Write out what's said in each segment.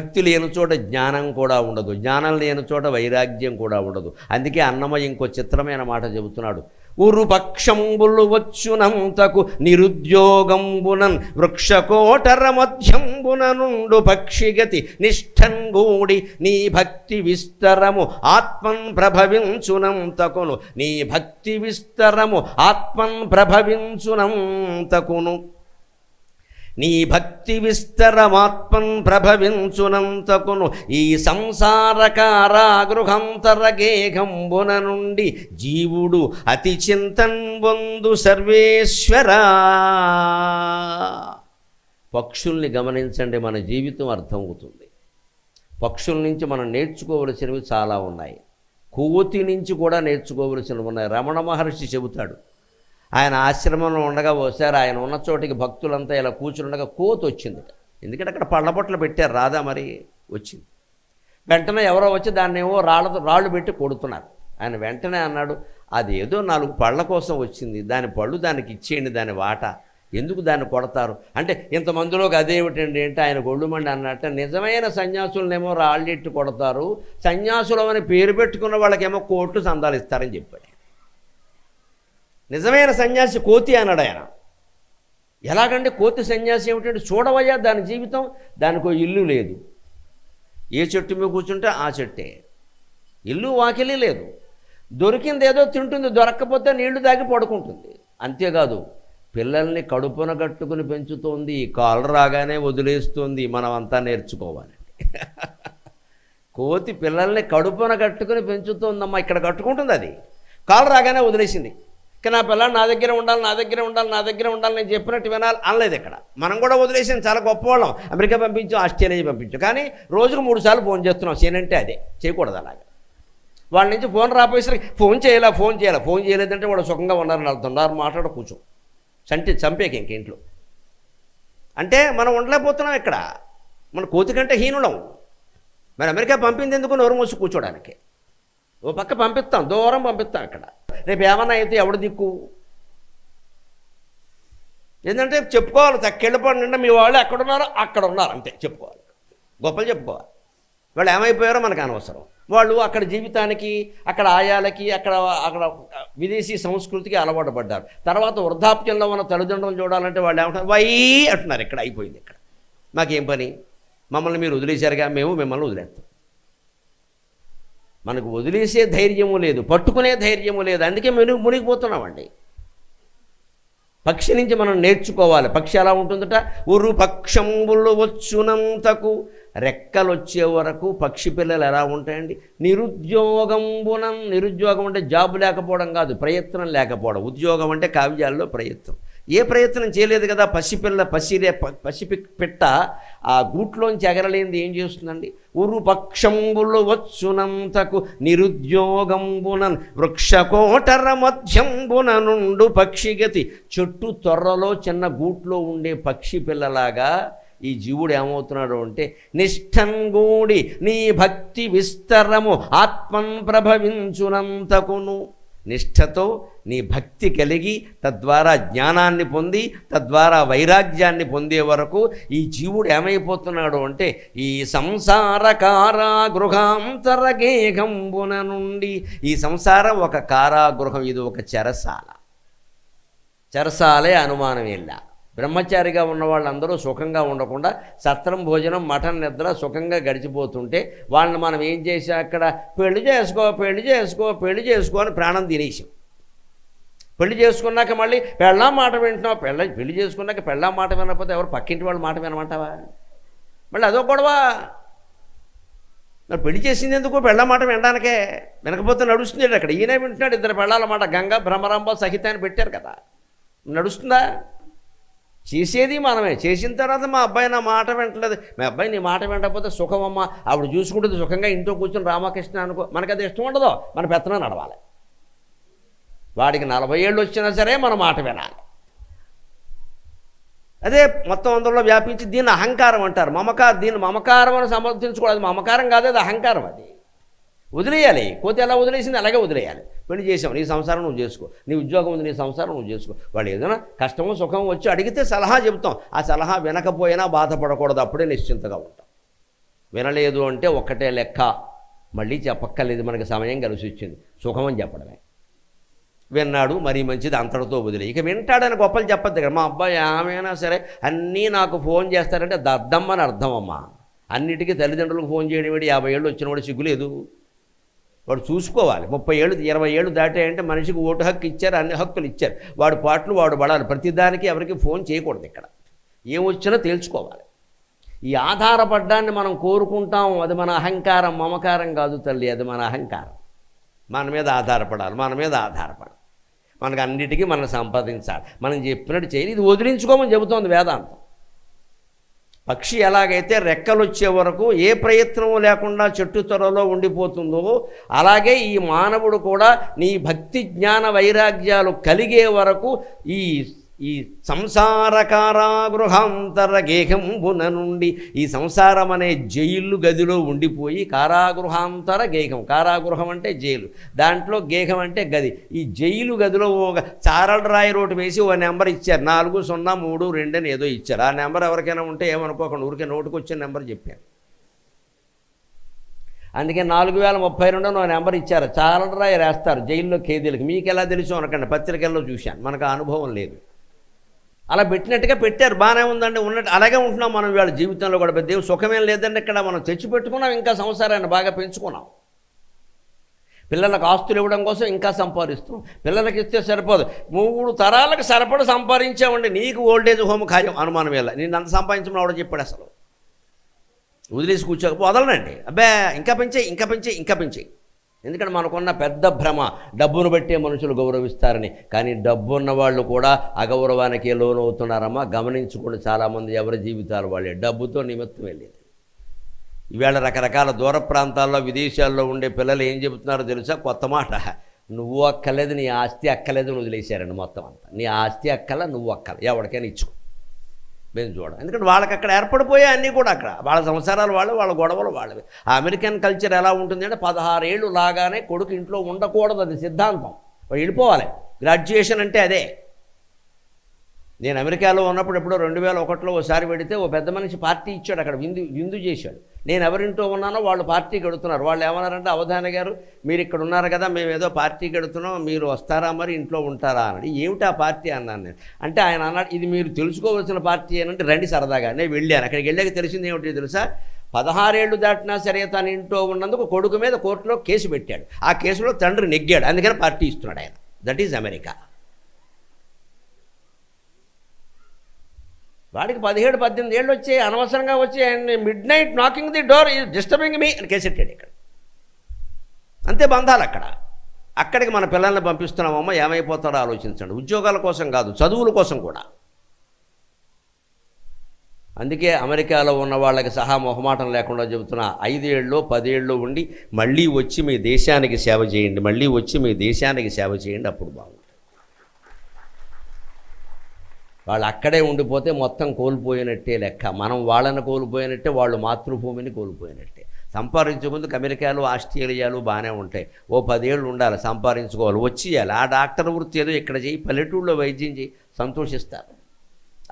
భక్తి లేని చోట జ్ఞానం కూడా ఉండదు. జ్ఞానం లేని చోట వైరాగ్యం కూడా ఉండదు. అందుకే అన్నమయ్య ఇంకో చిత్రమైన మాట చెబుతున్నాడు. ఉరుపక్షంబులు వచ్చునంతకు నిరుద్యోగంబునన్ వృక్షకోటర మధ్యంబున నుండు పక్షిగతి నిష్ఠంగూడి నీ భక్తి విస్తరము ఆత్మన్ ప్రభవించునంతకును. నీ భక్తి విస్తరము ఆత్మన్ ప్రభవించునంతకును. నీ భక్తి విస్తరమాత్మన్ ప్రభవించునంతకును ఈ సంసారకారాగృహంతరగేహంబున నుండి జీవుడు అతి చింతన్ బొందు సర్వేశ్వరా. పక్షుల్ని గమనించండి మన జీవితం అర్థమవుతుంది. పక్షుల నుంచి మనం నేర్చుకోవలసినవి చాలా ఉన్నాయి. కోతి నుంచి కూడా నేర్చుకోవలసినవి ఉన్నాయి. రమణ మహర్షి చెబుతాడు ఆయన ఆశ్రమంలో ఉండగా ఒకసారి ఆయన ఉన్న చోటికి భక్తులంతా ఇలా కూర్చుని ఉండగా కోతి వచ్చింది ఎందుకంటే అక్కడ పళ్ళబొట్లు పెట్టారు రాదా మరి వచ్చింది. వెంటనే ఎవరో వచ్చి దాన్ని ఏవో రాళ్ళతో రాళ్ళు పెట్టి కొడుతున్నారు. ఆయన వెంటనే అన్నాడు అది ఏదో నాలుగు పళ్ళ కోసం వచ్చింది. దాని పళ్ళు దానికి ఇచ్చేయండి దాని వాట. ఎందుకు దాన్ని కొడతారు? అంటే ఇంతమందిలోకి అదేమిటండి అంటే ఆయన గొళ్ళుమండి అన్నట్టు నిజమైన సన్యాసులనేమో రాళ్ళెట్టు కొడతారు. సన్యాసులు అని పేరు పెట్టుకున్న వాళ్ళకేమో కోట్లు సందాలు ఇస్తారని చెప్పాడు. నిజమైన సన్యాసి కోతి అన్నాడు ఆయన. ఎలాగంటే కోతి సన్యాసి ఏమిటంటే చూడవయ్యా దాని జీవితం దానికి ఇల్లు లేదు. ఏ చెట్టు మీద కూర్చుంటే ఆ చెట్టే. ఇల్లు వాకిలి లేదు. దొరికింది ఏదో తింటుంది దొరక్కపోతే నీళ్ళు దాగి పడుకుంటుంది. అంతేకాదు పిల్లల్ని కడుపున కట్టుకుని పెంచుతోంది కాలు రాగానే వదిలేస్తుంది మనం అంతా నేర్చుకోవాలి. కోతి పిల్లల్ని కడుపున కట్టుకుని పెంచుతోందమ్మా ఇక్కడ కట్టుకుంటుంది అది. కాలు రాగానే వదిలేసింది. కానీ నా పిల్లలు నా దగ్గర ఉండాలి నా దగ్గర ఉండాలి నా దగ్గర ఉండాలి నేను చెప్పినట్టు వినాలి అనలేదు ఇక్కడ. మనం కూడా వదిలేసాం చాలా గొప్పవాళ్ళం. అమెరికా పంపించాం ఆస్ట్రేలియా పంపించాం. కానీ రోజుకు మూడు సార్లు ఫోన్ చేస్తున్నాం. చేయనంటే అదే. చేయకూడదు అలాగా. వాళ్ళ నుంచి ఫోన్ రాపోయేసరికి ఫోన్ చేయాలా ఫోన్ చేయాలా ఫోన్ చేయలేదంటే వాడు సుఖంగా ఉన్నారని వెళ్తున్నారు మాట్లాడ కూర్చో. చంటి చంపేకి ఇంక ఇంట్లో. అంటే మనం ఉండలేకపోతున్నాం ఇక్కడ. మన కోతి కంటే హీనులం. మరి అమెరికా పంపింది ఎందుకు నోరు మూసి కూర్చోడానికి? ఓ పక్క పంపిస్తాం దూరం పంపిస్తాం ఇక్కడ రేపు ఏమన్నా అయితే ఎవడు దిక్కు? ఏంటంటే చెప్పుకోవాలి తక్కెళ్ళిపోండి నిండా మీ వాళ్ళు ఎక్కడున్నారో అక్కడ ఉన్నారు అంతే చెప్పుకోవాలి. గొప్పలు చెప్పుకోవాలి. వాళ్ళు ఏమైపోయారో మనకు అనవసరం. వాళ్ళు అక్కడ జీవితానికి అక్కడ ఆయాలకి అక్కడ అక్కడ విదేశీ సంస్కృతికి అలవాటు పడ్డారు. తర్వాత వృద్ధాప్యంలో ఉన్న తల్లిదండ్రులను చూడాలంటే వాళ్ళు ఏమంటారు? వై అంటున్నారు ఇక్కడ అయిపోయింది ఇక్కడ. మాకేం పని? మమ్మల్ని మీరు వదిలేశారుగా మేము మిమ్మల్ని వదిలేస్తాం. మనకు వదిలేసే ధైర్యము లేదు పట్టుకునే ధైర్యము లేదు. అందుకే మునిగి మునిగిపోతున్నామండి. పక్షి నుంచి మనం నేర్చుకోవాలి. పక్షి ఎలా ఉంటుందట? ఉరు పక్షంబులు వచ్చునంతకు రెక్కలు వచ్చే వరకు పక్షి పిల్లలు ఎలా ఉంటాయండి? నిరుద్యోగంబునం నిరుద్యోగం అంటే జాబ్ లేకపోవడం కాదు ప్రయత్నం లేకపోవడం. ఉద్యోగం అంటే కావ్యాల్లో ప్రయత్నం. ఏ ప్రయత్నం చేయలేదు కదా? పసిపిల్ల పసిరే పసిపి పెట్ట పిట్ట ఆ గూట్లోంచి ఎగరలేనిది ఏం చేస్తుందండి? ఉరు పక్షంబులు వచ్చునంతకు నిరుద్యోగంబునన్ వృక్షకోటర మధ్యంబున నుండు పక్షిగతి చెట్టు తొర్రలో చిన్న గూట్లో ఉండే పక్షి పిల్లలాగా ఈ జీవుడు ఏమవుతున్నాడు అంటే నిష్టంగూడి నీ భక్తి విస్తరము ఆత్మన్ ప్రభవించునంతకును. నిష్ఠతో నీ భక్తి కలిగి తద్వారా జ్ఞానాన్ని పొంది తద్వారా వైరాగ్యాన్ని పొందే వరకు ఈ జీవుడు ఏమైపోతున్నాడు అంటే ఈ సంసార కారాగృహాంతరగేహంబున నుండి ఈ సంసారం ఒక కారాగృహం ఇది ఒక చెరసాల. చెరసాలే అనుమానం వెళ్ళా బ్రహ్మచారిగా ఉన్న వాళ్ళందరూ సుఖంగా ఉండకుండా సత్రం భోజనం మఠం నిద్ర సుఖంగా గడిచిపోతుంటే వాళ్ళని మనం ఏం చేసాం అక్కడ? పెళ్ళి చేసుకో పెళ్ళి చేసుకో పెళ్ళి చేసుకో అని ప్రాణం తినేసాం. పెళ్ళి చేసుకున్నాక మళ్ళీ పెళ్ళాం మాట వింటున్నావు. పెళ్ళ పెళ్ళి చేసుకున్నాక పెళ్ళాం మాట వినకపోతే ఎవరు పక్కింటి వాళ్ళ మాట వినమంటావా? మళ్ళీ అదో గొడవ. మరి పెళ్ళి చేసింది ఎందుకు? పెళ్ళ మాట వినడానికే. వినకపోతే నడుస్తుంది అక్కడ. ఈయన వింటున్నాడు ఇద్దరు పెళ్ళాల మాట. గంగ భ్రమరాంబ సహిత అని పెట్టారు కదా. నడుస్తుందా? చేసేది మనమే. చేసిన తర్వాత మా అబ్బాయి నా మాట వింటలేదు. మా అబ్బాయి నీ మాట వినకపోతే సుఖమమ్మ. ఆవిడ చూసుకుంటుంది సుఖంగా ఇంట్లో కూర్చొని రామకృష్ణ అనుకో. మనకి అది ఇష్టం ఉండదు. మన పెత్తనం నడవాలి. వాడికి నలభై ఏళ్ళు వచ్చినా సరే మన మాట వినాలి. అదే మొత్తం అందరిలో వ్యాపించి దీన్ని అహంకారం అంటారు. మమకారం దీన్ని మమకారం అని సమర్థించుకోవడం మమకారం కాదు అది అహంకారం అది. వదిలేయాలి. కోతి ఎలా వదిలేసింది? అలాగే వదిలేయాలి. పెళ్ళి చేసావు నీ సంసారం నువ్వు చేసుకో. నీ ఉద్యోగం ఉంది నీ సంసారం నువ్వు చేసుకో. వాళ్ళు ఏదైనా కష్టమో సుఖమో వచ్చి అడిగితే సలహా చెబుతాం. ఆ సలహా వినకపోయినా బాధపడకూడదు. అప్పుడే నిశ్చింతగా ఉంటాం. వినలేదు అంటే ఒక్కటే లెక్క. మళ్ళీ చెప్పక్కర్లేదు. మనకి సమయం కలిసి వచ్చింది. సుఖమని చెప్పడమే. విన్నాడు మరీ మంచిది అంతటితో వదిలే. ఇక వింటాడని గొప్పలు చెప్పద్దు కదా. మా అబ్బాయి ఏమైనా సరే అన్నీ నాకు ఫోన్ చేస్తారంటే దద్దమ్మని అర్థం అమ్మా. అన్నిటికీ తల్లిదండ్రులకు ఫోన్ చేయడం వాడు యాభై ఏళ్ళు వచ్చిన వాడు సిగ్గులేదు. వాడు చూసుకోవాలి. ముప్పై ఏళ్ళు ఇరవై ఏళ్ళు దాటాయంటే మనిషికి ఓటు హక్కు ఇచ్చారు అన్ని హక్కులు ఇచ్చారు. వాడు పాటలు వాడు పడాలి ప్రతిదానికి ఎవరికి ఫోన్ చేయకూడదు ఇక్కడ. ఏం వచ్చినా తేల్చుకోవాలి. ఈ ఆధారపడ్డాన్ని మనం కోరుకుంటాం. అది మన అహంకారం మమకారం కాదు తల్లి అది మన అహంకారం. మన మీద ఆధారపడాలి మన మీద ఆధారపడాలి. మనకు అన్నిటికీ మనం సంపాదించాలి. మనం చెప్పినట్టు చేయాలి. ఇది వదిలించుకోమని చెబుతోంది వేదాంతం. పక్షి ఎలాగైతే రెక్కలు వచ్చే వరకు ఏ ప్రయత్నం లేకుండా చెట్టు త్వరలో ఉండిపోతుందో అలాగే ఈ మానవుడు కూడా నీ భక్తి జ్ఞాన వైరాగ్యాలు కలిగే వరకు ఈ ఈ సంసార కారాగృహాంతర గేహంబున నుండి ఈ సంసారం అనే జైలు గదిలో ఉండిపోయి కారాగృహాంతర గేహం కారాగృహం అంటే జైలు. దాంట్లో గేహం అంటే గది. ఈ జైలు గదిలో ఒక చారల రాయి రోడ్డు వేసి ఓ నెంబర్ ఇచ్చారు. నాలుగు సున్నా మూడు రెండు అని ఏదో ఇచ్చారు. ఆ నెంబర్ ఎవరికైనా ఉంటే ఏమనుకోకుండా. ఊరికే నోటుకు వచ్చిన నెంబర్ చెప్పాను. అందుకే నాలుగు వేల ముప్పై రెండు ఒక నెంబర్ ఇచ్చారు. చాలా రాయి రాస్తారు జైల్లో ఖైదీలకు. మీకు ఎలా తెలుసు? అనకండి. పత్రికల్లో చూశాను. మనకు అనుభవం లేదు. అలా పెట్టినట్టుగా పెట్టారు. బాగానే ఉందండి. ఉన్నట్టు అలాగే ఉంటున్నాం మనం వాళ్ళ జీవితంలో కూడా. పెద్ద ఏం సుఖమేం లేదండి ఇక్కడ. మనం తెచ్చి పెట్టుకున్నాం ఇంకా సంసారాన్ని బాగా పెంచుకున్నాం. పిల్లలకు ఆస్తులు ఇవ్వడం కోసం ఇంకా సంపాదిస్తున్నాం. పిల్లలకి ఇస్తే సరిపోదు. మూడు తరాలకు సరిపడ సంపాదించామండి. నీకు ఓల్డేజ్ హోమ్ కార్యం అనుమానం వేళ నేను అంత సంపాదించమని ఆవిడ చెప్పాడు అసలు. వదిలేసి కూర్చోకపో వదలనండి. అబ్బే ఇంకా పెంచే ఇంకా పెంచే ఇంకా పెంచేయి. ఎందుకంటే మనకున్న పెద్ద భ్రమ డబ్బును బట్టే మనుషులు గౌరవిస్తారని. కానీ డబ్బు ఉన్న వాళ్ళు కూడా అగౌరవానికి లోనవుతున్నారమ్మా. గమనించుకుని చాలామంది ఎవరి జీవితాలు వాళ్ళే. డబ్బుతో నిమిత్తం వెళ్ళేది ఈవేళ రకరకాల దూర ప్రాంతాల్లో విదేశాల్లో ఉండే పిల్లలు ఏం చెబుతున్నారో తెలుసా? కొత్త మాట. నువ్వు అక్కలేదు నీ ఆస్తి అక్కలేదు అని వదిలేశారండి మొత్తం అంతా. నీ ఆస్తి అక్కల నువ్వు అక్కల ఎవరికైనా ఇచ్చుకో. మేము చూడం ఎందుకంటే వాళ్ళకి అక్కడ ఏర్పడిపోయాయి అన్నీ కూడా అక్కడ. వాళ్ళ సంసారాలు వాళ్ళు వాళ్ళ గొడవలు వాళ్ళవి. ఆ అమెరికన్ కల్చర్ ఎలా ఉంటుంది అంటే పదహారేళ్ళు లాగానే కొడుకు ఇంట్లో ఉండకూడదు అది సిద్ధాంతం. వెళ్ళిపోవాలి. గ్రాడ్యుయేషన్ అంటే అదే. నేను అమెరికాలో ఉన్నప్పుడు ఎప్పుడో రెండు వేల ఒకటిలో ఒకసారి పెడితే ఓ పెద్ద మనిషి పార్టీ ఇచ్చాడు అక్కడ విందు విందు చేశాడు. నేను ఎవరింటో ఉన్నానో వాళ్ళు పార్టీ కడుతున్నారు. వాళ్ళు ఏమన్నారంటే అవధాన గారు మీరు ఇక్కడ ఉన్నారు కదా మేము ఏదో పార్టీ కడుతున్నాం మీరు వస్తారా మరి ఇంట్లో ఉంటారా అన్నాడు ఏమిటి ఆ పార్టీ అన్నాను నేను. అంటే ఆయన అన్నాడు ఇది మీరు తెలుసుకోవాల్సిన పార్టీ ఏనంటే రండి సరదాగా నేను వెళ్ళాను. అక్కడికి వెళ్ళాక తెలిసింది ఏమిటి తెలుసా? పదహారేళ్ళు దాటినా సరే తన ఇంట్లో ఉన్నందుకు కొడుకు మీద కోర్టులో కేసు పెట్టాడు. ఆ కేసులో తండ్రి నెగ్గాడు. అందుకని పార్టీ ఇస్తున్నాడు ఆయన. That is America. వాడికి పదిహేడు పద్దెనిమిది ఏళ్ళు వచ్చి అనవసరంగా వచ్చి ఆయన midnight knocking the door is disturbing me అని కేసెట్టాడు ఇక్కడ. అంతే బంధాలు అక్కడ. అక్కడికి మన పిల్లల్ని పంపిస్తున్నామమ్మా ఏమైపోతాడో ఆలోచించండి. ఉద్యోగాల కోసం కాదు చదువుల కోసం కూడా. అందుకే అమెరికాలో ఉన్న వాళ్ళకి సహా మొహమాటం లేకుండా చెబుతున్నా ఐదేళ్ళు పదేళ్ళు ఉండి మళ్ళీ వచ్చి మీ దేశానికి సేవ చేయండి మళ్ళీ వచ్చి మీ దేశానికి సేవ చేయండి అప్పుడు బాగుంది వాళ్ళు అక్కడే ఉండిపోతే మొత్తం కోల్పోయినట్టే లెక్క. మనం వాళ్ళని కోల్పోయినట్టే వాళ్ళు మాతృభూమిని కోల్పోయినట్టే. సంపాదించే ముందుకు అమెరికాలు ఆస్ట్రేలియాలు బాగానే ఉంటాయి. ఓ పదేళ్ళు ఉండాలి సంపాదించుకోవాలి వచ్చేయాలి. ఆ డాక్టర్ వృత్తి ఏదో ఇక్కడ చేయి పల్లెటూళ్ళలో వైద్యం చేయి సంతోషిస్తారు.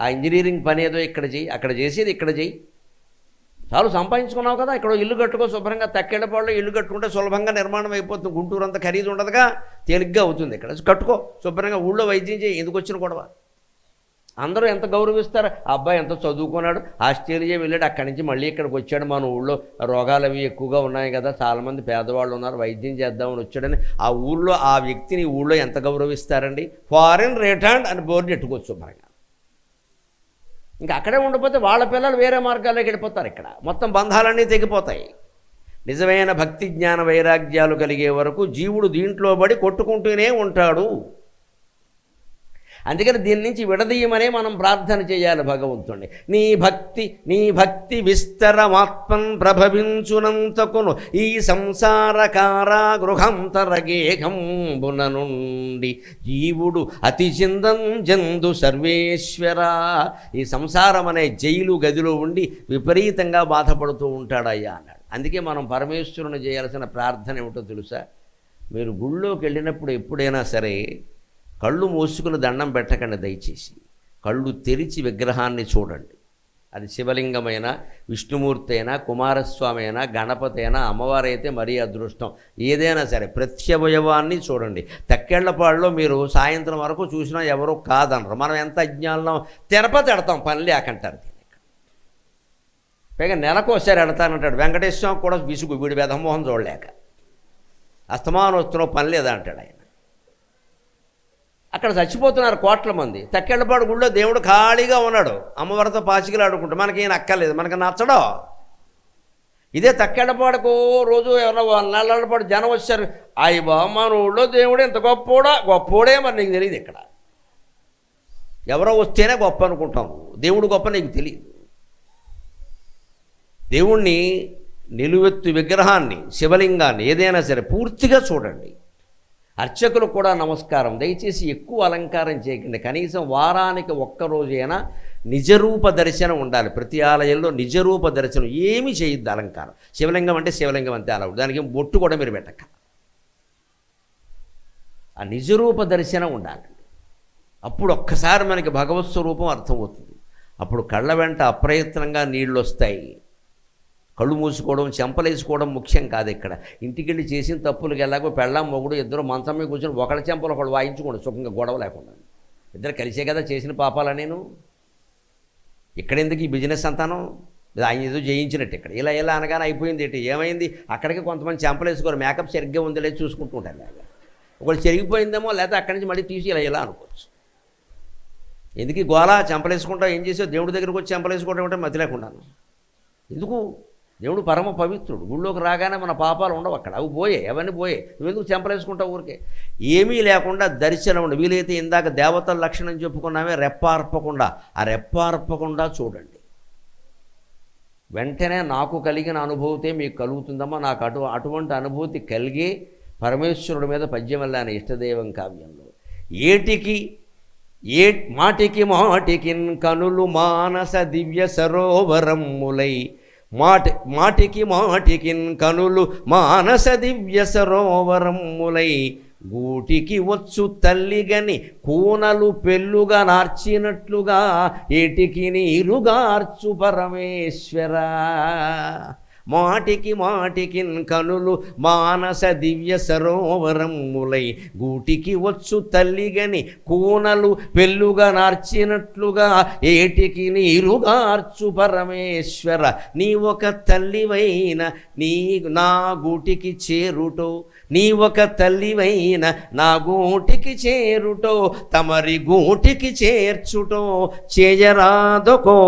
ఆ ఇంజనీరింగ్ పని ఏదో ఇక్కడ చేయి అక్కడ చేసేది ఇక్కడ చేయి. చాలు సంపాదించుకున్నావు కదా ఇక్కడ ఇల్లు కట్టుకో శుభ్రంగా తక్కేళ్ళపాళ్ళు ఇల్లు కట్టుకుంటే సులభంగా నిర్మాణం అయిపోతుంది. గుంటూరు అంత ఖరీదు ఉండదుగా తేలిగ్గా అవుతుంది. ఇక్కడ కట్టుకో శుభ్రంగా ఊళ్ళో వైద్యం చేయి ఎందుకు వచ్చిన గొడవ? అందరూ ఎంత గౌరవిస్తారు ఆ అబ్బాయి ఎంత చదువుకున్నాడు ఆస్ట్రేలియా వెళ్ళాడు అక్కడి నుంచి మళ్ళీ ఇక్కడికి వచ్చాడు. మన ఊళ్ళో రోగాలు అవి ఎక్కువగా ఉన్నాయి కదా చాలామంది పేదవాళ్ళు ఉన్నారు వైద్యం చేద్దామని వచ్చాడని. ఆ ఊళ్ళో ఆ వ్యక్తిని ఊళ్ళో ఎంత గౌరవిస్తారండి? ఫారిన్ రిటర్న్ అని బోర్డు ఎట్టుకోవచ్చు శుభ్రంగా. ఇంకా అక్కడే ఉండిపోతే వాళ్ళ పిల్లలు వేరే మార్గాల్లోకి వెళ్ళిపోతారు ఇక్కడ. మొత్తం బంధాలన్నీ తెగిపోతాయి. నిజమైన భక్తి జ్ఞాన వైరాగ్యాలు కలిగే వరకు జీవుడు దీంట్లో పడి కొట్టుకుంటూనే ఉంటాడు. అందుకని దీని నుంచి విడదీయమనే మనం ప్రార్థన చేయాలి భగవంతుణ్ణి. నీ భక్తి నీ భక్తి విస్తరమాత్మన్ ప్రభవించునంతకును ఈ సంసార కారాగృహంతరగేహంబున నుండి జీవుడు అతి చిందం జందు సర్వేశ్వర. ఈ సంసారం అనే జైలు గదిలో ఉండి విపరీతంగా బాధపడుతూ ఉంటాడయ్యా అన్నాడు. అందుకే మనం పరమేశ్వరుని చేయాల్సిన ప్రార్థన ఏమిటో తెలుసా? మీరు గుళ్ళోకి వెళ్ళినప్పుడు ఎప్పుడైనా సరే కళ్ళు మూసుకుని దండం పెట్టకండి దయచేసి. కళ్ళు తెరిచి విగ్రహాన్ని చూడండి. అది శివలింగమైన విష్ణుమూర్తి అయినా కుమారస్వామి అయినా గణపతి అయినా అమ్మవారు అయితే మరీ అదృష్టం. ఏదైనా సరే ప్రత్యవయవాన్ని చూడండి. తక్కెళ్ళపాడులో మీరు సాయంత్రం వరకు చూసినా ఎవరో కాదనరు. మనం ఎంత అజ్ఞానం తిరుపతి ఎడతాం పని లేకంటారు దీన్ని పైగా నెలకు ఒకసారి ఎడతానంటాడు. వెంకటేశ్వరం కూడా విసుగు వీడి వెధమోహం చూడలేక. అస్తమానోత్సవం పని లేదా అంటాడు ఆయన. అక్కడ చచ్చిపోతున్నారు కోట్ల మంది. తక్కెళ్ళపాడు గుళ్ళో దేవుడు ఖాళీగా ఉన్నాడు. అమ్మవారితో పాచికలు ఆడుకుంటూ. మనకి ఏం అక్కర్లేదు. మనకి నచ్చడం. ఇదే తక్కెళ్ళపాడుకు రోజు ఎవరో నెలపాటు జనం వచ్చారు. అయ్యి బా మన ఊళ్ళో దేవుడు ఎంత గొప్పోడా? గొప్పోడే మరి నీకు తెలియదు ఇక్కడ. ఎవరో వస్తేనే గొప్ప అనుకుంటాం దేవుడు గొప్ప నీకు తెలియదు. దేవుణ్ణి నిలువెత్తు విగ్రహాన్ని శివలింగాన్ని ఏదైనా సరే పూర్తిగా చూడండి. అర్చకులు కూడా నమస్కారం. దయచేసి ఎక్కువ అలంకారం చేయకండి. కనీసం వారానికి ఒక్కరోజైనా నిజరూప దర్శనం ఉండాలి. ప్రతి ఆలయంలో నిజరూప దర్శనం ఏమి చేయొద్దు అలంకారం. శివలింగం అంటే శివలింగం అంతే అలా. దానికి బొట్టు కూడా మీరు పెట్టక. ఆ నిజరూప దర్శనం ఉండాలండి అప్పుడు ఒక్కసారి మనకి భగవత్ స్వరూపం అర్థమవుతుంది. అప్పుడు కళ్ళ వెంట అప్రయత్నంగా నీళ్ళు వస్తాయి కళ్ళు మూసుకోవడం చెంపలేసుకోవడం ముఖ్యం కాదు ఇక్కడ. ఇంటికెళ్ళి చేసిన తప్పులకి ఎలాగో పెళ్ళాం మొగుడు ఇద్దరు మంచం మీద కూర్చొని ఒకళ్ళ చెంపలు ఒకళ్ళు వాయించుకోండి సుఖంగా గొడవ లేకుండా. ఇద్దరు కలిసే కదా చేసిన పాపాల నేను ఇక్కడ ఎందుకు ఈ బిజినెస్ అంతాను? ఇది ఆయన ఏదో జయించినట్టు ఇక్కడ. ఇలా ఇలా అనగానే అయిపోయింది ఏంటి? ఏమైంది? అక్కడికి కొంతమంది చెంపలేసుకోరు మేకప్ సరిగ్గా ఉందో లేదు చూసుకుంటూ ఉంటారు ఇలాగా. ఒకళ్ళు చెరిగిపోయిందేమో లేకపోతే అక్కడి నుంచి మళ్ళీ తీసి ఇలా ఇలా అనుకోవచ్చు. ఎందుకు గోళ చెంపలేసుకుంటావు ఏం చేసావు? దేవుడి దగ్గరకు వచ్చి చెంపలేసుకోవడం అంటే మతి లేకుండాను. ఎందుకు? దేవుడు పరమ పవిత్రుడు. గుళ్ళోకి రాగానే మన పాపాలు ఉండవు అక్కడ. అవి పోయే అవన్నీ పోయే. నువ్వెందుకు చెంపలేసుకుంటావు ఊరికే? ఏమీ లేకుండా దర్శనం ఉండి. వీలైతే ఇందాక దేవతల లక్షణం చెప్పుకున్నామే రెప్పార్పకుండా. ఆ రెప్పార్పకుండా చూడండి. వెంటనే నాకు కలిగిన అనుభూతే మీకు కలుగుతుందమ్మా. నాకు అటు అటువంటి అనుభూతి కలిగి పరమేశ్వరుడి మీద పద్యం వెళ్ళాను ఇష్టదైవం కావ్యంలో. ఏటికి ఏ మాటికి మాటికిన్ కనులు మానస దివ్య సరోవరములై మాటి మాటికి మాటికిన్ కనులు మానస దివ్య సరోవరములై గూటికి వచ్చు తల్లిగని కూనలు పెళ్ళుగా నార్చినట్లుగా ఏటికి నీరుగార్చు పరమేశ్వరా. మాటికి మాటికి కనులు మానస దివ్య సరోవరములై గూటికి వచ్చు తల్లిగని కూనలు పెళ్ళుగా నార్చినట్లుగా ఏటికి నీరుగార్చు పరమేశ్వర. నీ ఒక తల్లివైన నీ నా గూటికి చేరుటో నీ ఒక తల్లివైన నా గూటికి చేరుటో తమరి గూటికి చేర్చుటో చేయరాదొకో.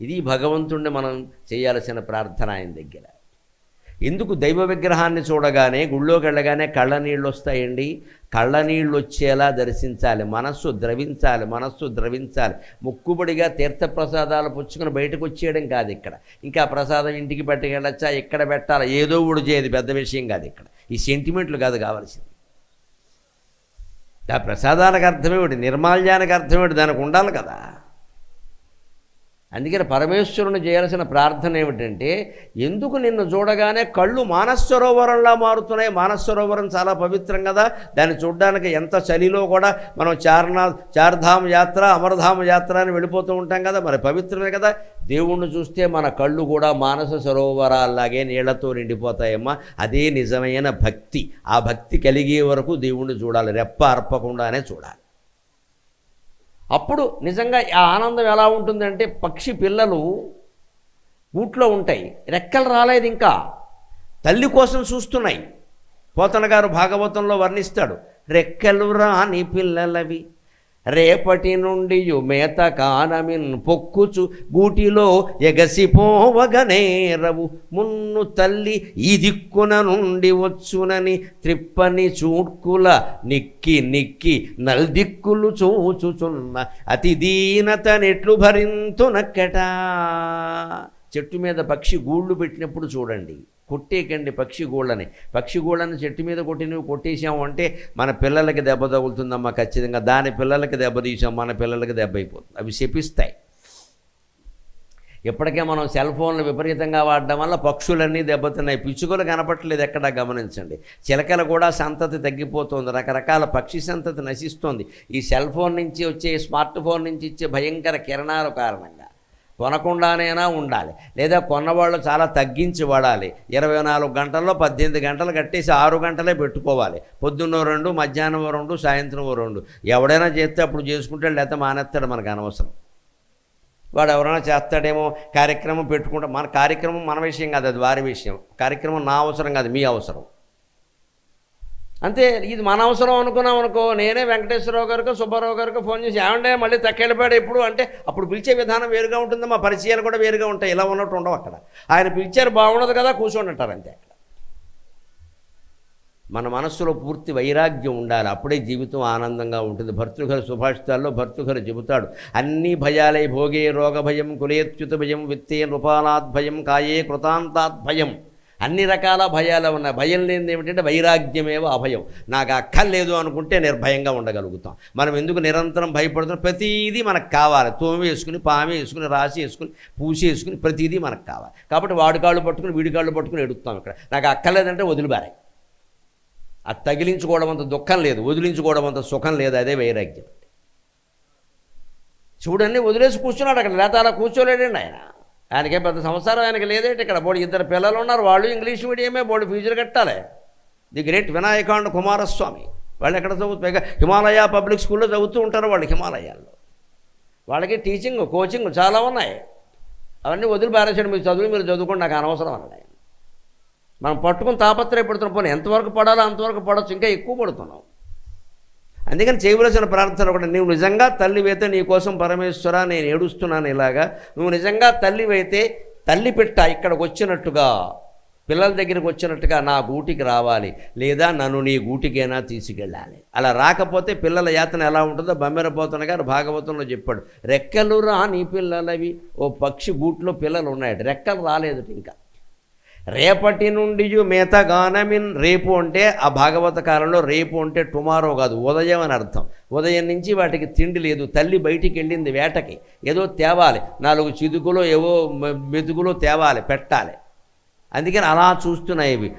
ఇది భగవంతుణ్ణి మనం చేయాల్సిన ప్రార్థన ఆయన దగ్గర. ఎందుకు దైవ విగ్రహాన్ని చూడగానే గుళ్ళోకి వెళ్ళగానే కళ్ళ నీళ్ళు వస్తాయండి? కళ్ళ నీళ్ళు వచ్చేలా దర్శించాలి మనస్సు ద్రవించాలి మనస్సు ద్రవించాలి. ముక్కుబడిగా తీర్థప్రసాదాలు పుచ్చుకుని బయటకు వచ్చేయడం కాదు ఇక్కడ. ఇంకా ప్రసాదం ఇంటికి పట్టుకెళ్ళచ్చా? ఇక్కడ పెట్టాలా? ఏదో ఊడు చేయదు పెద్ద విషయం కాదు ఇక్కడ. ఈ సెంటిమెంట్లు కాదు కావాల్సింది. ఆ ప్రసాదానికి అర్థమేమిటి నిర్మాల్యానికి అర్థమేమిటి దానికి ఉండాలి కదా. అందుకని పరమేశ్వరుని చేయాల్సిన ప్రార్థన ఏమిటంటే ఎందుకు నిన్ను చూడగానే కళ్ళు మానసరోవరంలా మారుతున్నాయి? మానసరోవరం చాలా పవిత్రం కదా. దాన్ని చూడడానికి ఎంత చలిలో కూడా మనం చార్నా చార్ధామ యాత్ర అమరధామ యాత్ర అని వెళ్ళిపోతూ ఉంటాం కదా. మరి పవిత్రమే కదా. దేవుణ్ణి చూస్తే మన కళ్ళు కూడా మానస సరోవరాల్లాగే నీళ్ళతో నిండిపోతాయమ్మా. అదే నిజమైన భక్తి. ఆ భక్తి కలిగే వరకు దేవుణ్ణి చూడాలి. రెప్ప అర్పకుండానే చూడాలి. అప్పుడు నిజంగా ఆ ఆనందం ఎలా ఉంటుందంటే పక్షి పిల్లలు గూట్లో ఉంటాయి. రెక్కలు రాలేదు ఇంకా. తల్లి కోసం చూస్తున్నాయి. పోతన గారు భాగవతంలో వర్ణిస్తాడు రెక్కలు రాని పిల్లలవి రేపటి నుండి మేత కానమిన్ పొక్కుచు గూటిలో ఎగసిపోవగనేరవు మున్ను తల్లి ఈ దిక్కున నుండి వచ్చునని త్రిప్పని చూడ్కుల నిక్కి నిక్కి నల్దిక్కులు చూచుచున్న అతి దీనత నెట్లు భరింతునక్కట. చెట్టు మీద పక్షి గూళ్ళు పెట్టినప్పుడు చూడండి. కొట్టేకండి పక్షి గూళ్ళని. పక్షి గూళ్ళని చెట్టు మీద కొట్టినవి కొట్టేసాము అంటే మన పిల్లలకి దెబ్బ తగులుతుందమ్మా ఖచ్చితంగా. దాని పిల్లలకి దెబ్బ తీసాం మన పిల్లలకి దెబ్బ అయిపోతుంది. అవి శపిస్తాయి. ఇప్పటికే మనం సెల్ ఫోన్లు విపరీతంగా వాడడం వల్ల పక్షులన్నీ దెబ్బతున్నాయి. పిచ్చుకలు కనపట్లేదు ఎక్కడ గమనించండి. చిలకలు కూడా సంతతి తగ్గిపోతుంది. రకరకాల పక్షి సంతతి నశిస్తుంది. ఈ సెల్ ఫోన్ నుంచి వచ్చే స్మార్ట్ ఫోన్ నుంచి ఇచ్చే భయంకర కిరణాల కారణంగా. కొనకుండానైనా ఉండాలి. లేదా కొన్నవాళ్ళు చాలా తగ్గించి వాడాలి ఇరవై నాలుగు గంటల్లో పద్దెనిమిది గంటలు కట్టేసి ఆరు గంటలే పెట్టుకోవాలి. పొద్దున్న రెండు మధ్యాహ్నం రెండు సాయంత్రం ఓ రెండు. ఎవడైనా చేస్తే అప్పుడు చేసుకుంటే లేకపోతే మానేస్తాడు మనకు అనవసరం. వాడు ఎవరైనా చేస్తాడేమో కార్యక్రమం పెట్టుకుంటా మన కార్యక్రమం మన విషయం కాదు అది వారి విషయం. కార్యక్రమం నా అవసరం కాదు మీ అవసరం. అంతే ఇది మన అవసరం అనుకున్నాం అనుకో నేనే వెంకటేశ్వరరావు గారికి సుబ్బారావు గారికి ఫోన్ చేసి ఏమంటే మళ్ళీ తక్కెళ్ళిపాడు ఎప్పుడు? అంటే అప్పుడు పిలిచే విధానం వేరుగా ఉంటుంది మా పరిచయాలు కూడా వేరుగా ఉంటాయి ఇలా ఉన్నట్టు ఉండవు అక్కడ. ఆయన పిలిచారు బాగుండదు కదా కూర్చొని అంటారు అంతే అక్కడ. మన మనస్సులో పూర్తి వైరాగ్యం ఉండాలి అప్పుడే జీవితం ఆనందంగా ఉంటుంది. భర్తృహర సుభాషితాల్లో భర్తృహర చెబుతాడు అన్ని భయాలై భోగే రోగ భయం కులేత్యుత భయం విత్తే నృపాలాద్భయం కాయే కృతాంతాత్ భయం అన్ని రకాల భయాలు ఉన్నాయి. భయం లేనిది ఏమిటంటే వైరాగ్యమేవ అభయం. నాకు అక్కర్లేదు అనుకుంటే నిర్భయంగా ఉండగలుగుతాం. మనం ఎందుకు నిరంతరం భయపడుతున్నాం? ప్రతిదీ మనకు కావాలి. తోమి వేసుకుని పామి వేసుకుని రాసి వేసుకుని పూసి వేసుకుని ప్రతిదీ మనకు కావాలి. కాబట్టి వాడి కాళ్ళు పట్టుకుని వీడి కాళ్ళు పట్టుకుని ఎడుగుతాం ఇక్కడ. నాకు అక్కర్లేదంటే వదిలిబారాయి. అది తగిలించుకోవడం అంత దుఃఖం లేదు. వదిలించుకోవడం అంత సుఖం లేదు. అదే వైరాగ్యం. చూడండి వదిలేసి కూర్చున్నాడు అక్కడ. లేత అలా కూర్చోలేడండి ఆయన. ఆయనకే పెద్ద సంసారం ఆయనకి లేదేంటి ఇక్కడ? బోడి ఇద్దరు పిల్లలు ఉన్నారు వాళ్ళు ఇంగ్లీష్ మీడియమే బోడి ఫీజులు కట్టాలి. ది గ్రేట్ వినాయకాండ కుమారస్వామి. వాళ్ళు ఎక్కడ చదువుతూ హిమాలయ పబ్లిక్ స్కూల్లో చదువుతూ ఉంటారు వాళ్ళు హిమాలయాల్లో. వాళ్ళకి టీచింగ్ కోచింగ్ చాలా ఉన్నాయి. అవన్నీ వదిలి పారేసాడు మీరు చదువు మీరు చదువుకోండి నాకు అనవసరం అన్నాడు మనం పట్టుకుని తాపత్రయపడుతున్నాం పోనీ ఎంతవరకు పడాలో అంతవరకు పడవచ్చు ఇంకా ఎక్కువ పడుతున్నాం. అందుకని చేయవలసిన ప్రార్థన ఒకటి నువ్వు నిజంగా తల్లివైతే నీ కోసం పరమేశ్వర నేను ఏడుస్తున్నాను ఇలాగా. నువ్వు నిజంగా తల్లివైతే తల్లి పెట్ట ఇక్కడికి వచ్చినట్టుగా పిల్లల దగ్గరికి వచ్చినట్టుగా నా గూటికి రావాలి. లేదా నన్ను నీ గూటికైనా తీసుకెళ్ళాలి. అలా రాకపోతే పిల్లల యాతన ఎలా ఉంటుందో బమ్మెరపోతున్న గారు భాగవతంలో చెప్పాడు. రెక్కలు రాని పిల్లలవి. ఓ పక్షి గూట్లో పిల్లలు ఉన్నాయట. రెక్కలు రాలేదు ఇంకా. రేపటి నుండి మేతగానమిన్ రేపు అంటే ఆ భాగవత కాలంలో రేపు అంటే టుమారో కాదు ఉదయం అని అర్థం. ఉదయం నుంచి వాటికి తిండి లేదు తల్లి బయటికి వెళ్ళింది వేటకి. ఏదో తేవాలి నాలుగు చిదుకులో ఏవో మెతుకులో తేవాలి పెట్టాలి. అందుకని అలా చూస్తున్నాయి ఇవి.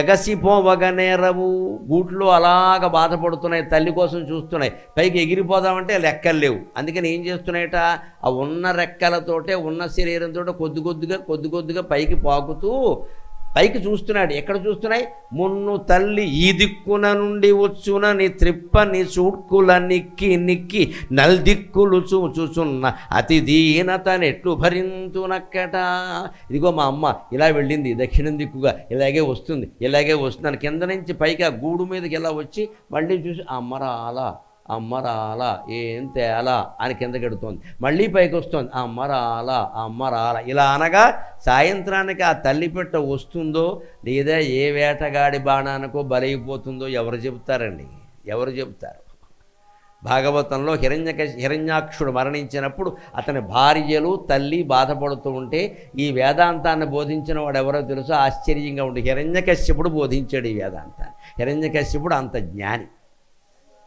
ఎగసిపోవగనేరవు గూట్లో అలాగ బాధపడుతున్నాయి తల్లి కోసం చూస్తున్నాయి. పైకి ఎగిరిపోదామంటే లెక్కలు లేవు. అందుకని ఏం చేస్తున్నాయట? ఆ ఉన్న రెక్కలతోటే ఉన్న శరీరంతో కొద్ది కొద్దిగా కొద్ది కొద్దిగా పైకి పాకుతూ పైకి చూస్తున్నాడు. ఎక్కడ చూస్తున్నాయి? మున్ను తల్లి ఈ దిక్కున నుండి వచ్చున నీ త్రిప్ప నీ చూడ్కుల నిక్కి నిక్కి నల్దిక్కులు చూచుచున్న అతి దీనత నెట్లు భరింతునక్కట? ఇదిగో మా అమ్మ ఇలా వెళ్ళింది దక్షిణం దిక్కుగా. ఇలాగే వస్తుంది ఇలాగే వస్తుంది. కింద నుంచి పైకి ఆ గూడు మీదకి ఇలా వచ్చి మళ్ళీ చూసి అమ్మరా అమ్మరాల ఏం తేలా అని కిందకెడుతోంది మళ్ళీ పైకి వస్తుంది. అమ్మరాల అమ్మరాల. ఇలా అనగా సాయంత్రానికి ఆ తల్లిపెట్ట వస్తుందో లేదా ఏ వేటగాడి బాణానికో బలైపోతుందో ఎవరు చెబుతారండి? ఎవరు చెబుతారు? భాగవతంలో హిరణ్య హిరణ్యాక్షుడు మరణించినప్పుడు అతని భార్యలు తల్లి బాధపడుతూ ఉంటే ఈ వేదాంతాన్ని బోధించిన వాడు ఎవరో తెలుసో? ఆశ్చర్యంగా ఉండి హిరణ్యకశ్యపుడు బోధించాడు ఈ వేదాంతాన్ని. హిరణ్యకశ్యపుడు అంత జ్ఞాని.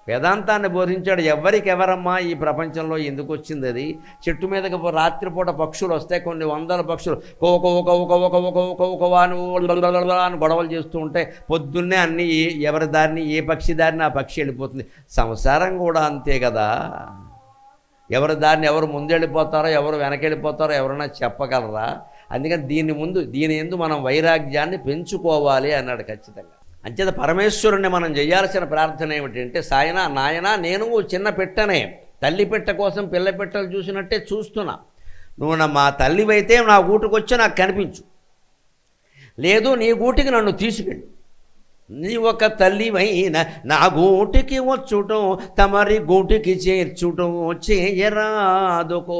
వేదాంతాన్ని బోధించాడు ఎవరికి ఎవరమ్మా ఈ ప్రపంచంలో ఎందుకు వచ్చింది అది చెట్టు మీదకి రాత్రిపూట పక్షులు వస్తాయి కొన్ని వందల పక్షులు ఒక ఒక ఒక ఒక ఒక ఒక ఒక అని అని గొడవలు చేస్తూ ఉంటే పొద్దున్నే అన్ని ఏ- ఎవరి దారిని ఏ పక్షి దారిని ఆ పక్షి వెళ్ళిపోతుంది సంసారం కూడా అంతే కదా ఎవరి దారిని ఎవరు ముందెళ్ళిపోతారో ఎవరు వెనకెళ్ళిపోతారో ఎవరైనా చెప్పగలరా అందుకని దీని ముందు దీని ఎందు మనం వైరాగ్యాన్ని పెంచుకోవాలి అన్నాడు ఖచ్చితంగా అంచేత పరమేశ్వరుణ్ణి మనం చేయాల్సిన ప్రార్థన ఏమిటంటే సాయన నాయన నేను చిన్న పెట్టనే. తల్లి పెట్ట కోసం పిల్ల పెట్టలు చూసినట్టే చూస్తున్నా. నువ్వు నా మా తల్లివైతే నా గూటికొచ్చి నాకు కనిపించు. లేదు నీ గూటికి నన్ను తీసుకెళ్ళు. నీ ఒక తల్లివైన నా గూటికి వచ్చుటం తమరి గూటికి చేర్చుటం చేయరాదుకో.